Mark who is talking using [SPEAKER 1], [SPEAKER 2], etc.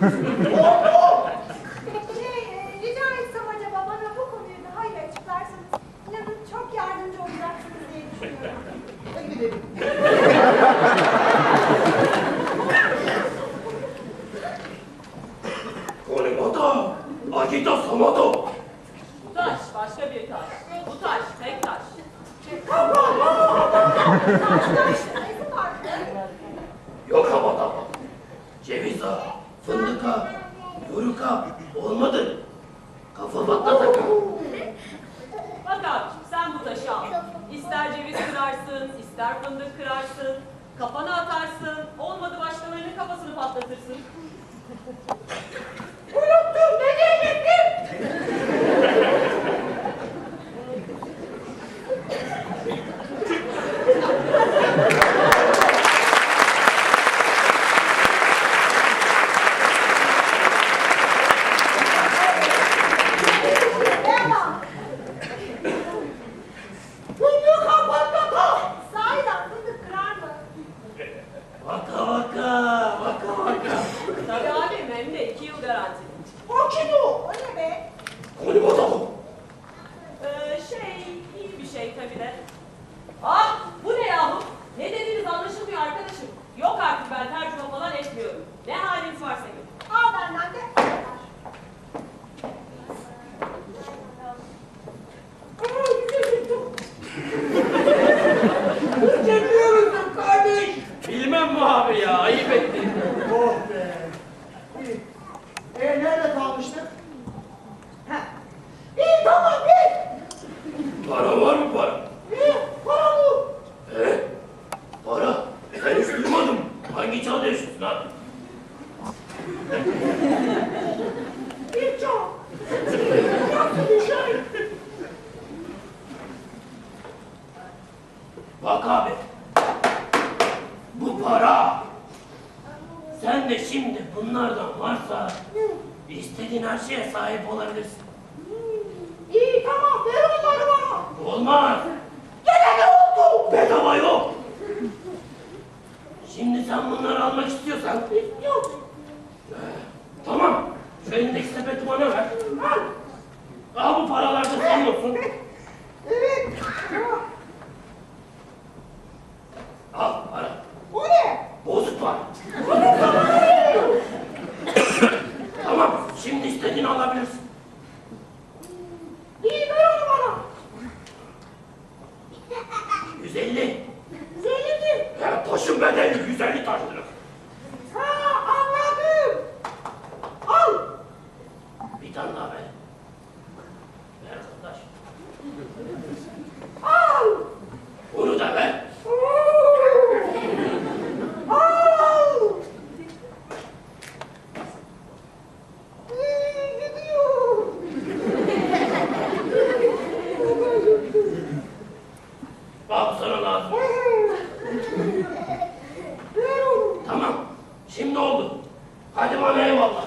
[SPEAKER 1] Şey,
[SPEAKER 2] e, rica etsem acaba bana bu konuyu daha iyi açıklarsanız inanın çok yardımcı olacaksınız diye düşünüyorum.
[SPEAKER 1] Hadi gidelim.
[SPEAKER 3] Konemata. Agita samato.
[SPEAKER 4] Bu taş başka bir taş. Bu taş tek taş.
[SPEAKER 2] Taş taş.
[SPEAKER 3] Fındıka, yoruka olmadı. Kafa patlataka.
[SPEAKER 4] Bak abi sen bu taşı al. İster ceviz kırarsın, ister fındık kırarsın. Kafana atarsın. Olmadı başkalarının kafasını patlatırsın.
[SPEAKER 3] Yaşıyorsun abi?
[SPEAKER 2] Bir çok. Nasıl bir şey?
[SPEAKER 3] Bak abi. Bu para. Sen de şimdi bunlardan varsa istediğin her şeye sahip olabilirsin.
[SPEAKER 2] İyi tamam ver onları bana.
[SPEAKER 3] Olmaz.
[SPEAKER 2] Gene ne
[SPEAKER 3] oldu? Bedava yok. Şimdi sen bunları almak istiyorsan
[SPEAKER 2] Yok.
[SPEAKER 3] tamam. Şu elindeki sepeti bana ver.
[SPEAKER 2] Al.
[SPEAKER 3] Al bu paralar da senin olsun.
[SPEAKER 2] Evet.
[SPEAKER 3] Al para.
[SPEAKER 2] O ne?
[SPEAKER 3] Bozuk para. tamam. Şimdi istediğini alabilirsin. bedeli 150 taş lira.
[SPEAKER 2] Ha anladım. Al.
[SPEAKER 3] Bir tane daha ver. Ver arkadaş.
[SPEAKER 2] Al.
[SPEAKER 3] Onu da ver.
[SPEAKER 2] Al. İyi gidiyor.
[SPEAKER 3] Bak sana lazım. Şimdi oldu. Hadi bana eyvallah.